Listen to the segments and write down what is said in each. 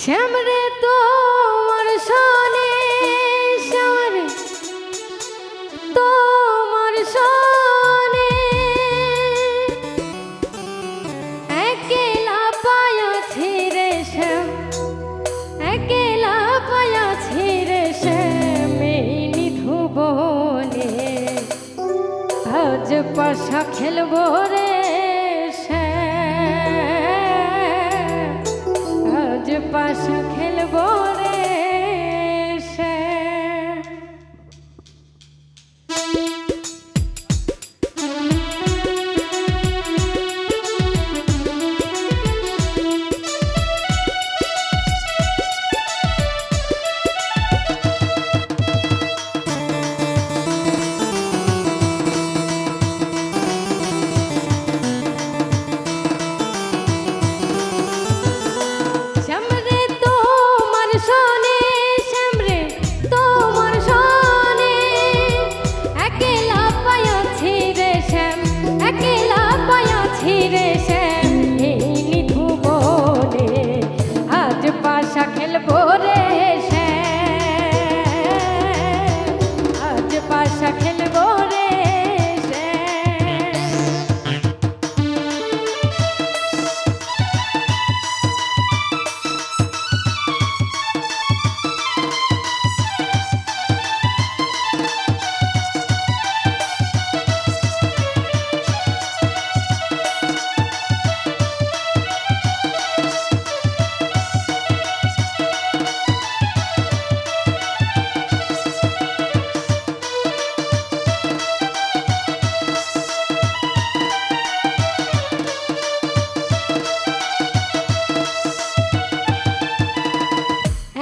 শ্যামরে তোমার সনে পাশা খেলব রে আজ পাশা খেলব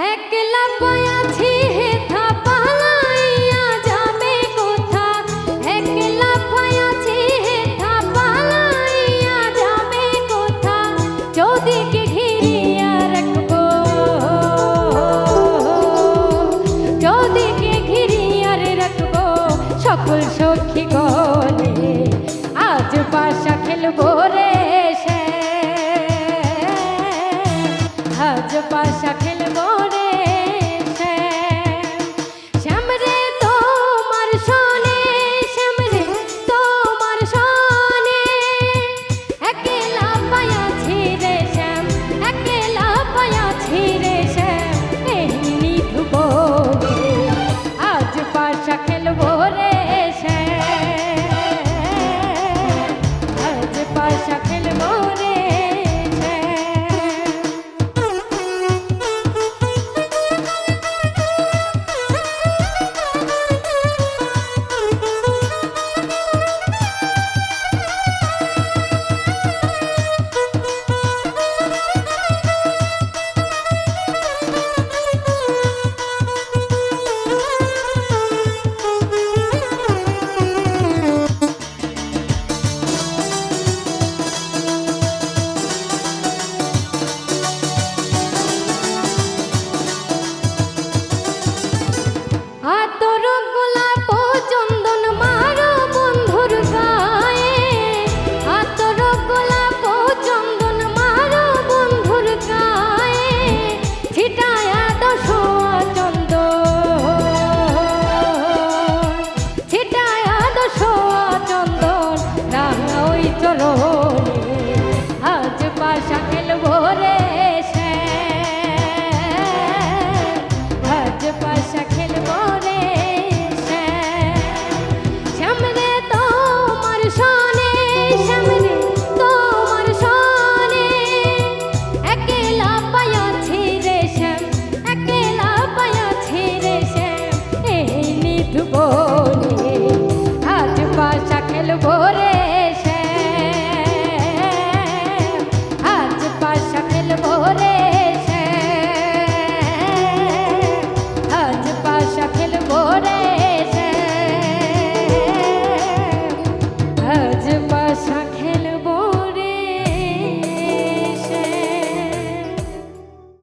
একলা বয়াছি হেথা পালাইয়া যাবে কোথা? একলা বয়াছি হেথা পালাইয়া যাবে কোথা? চৌদিকে ঘিরিয়া রাখব। চৌদিকে ঘিরিয়া রাখব সকল সখী গলে আজ পাশা খেলব রে সে। আজ পাশা i'm Baixa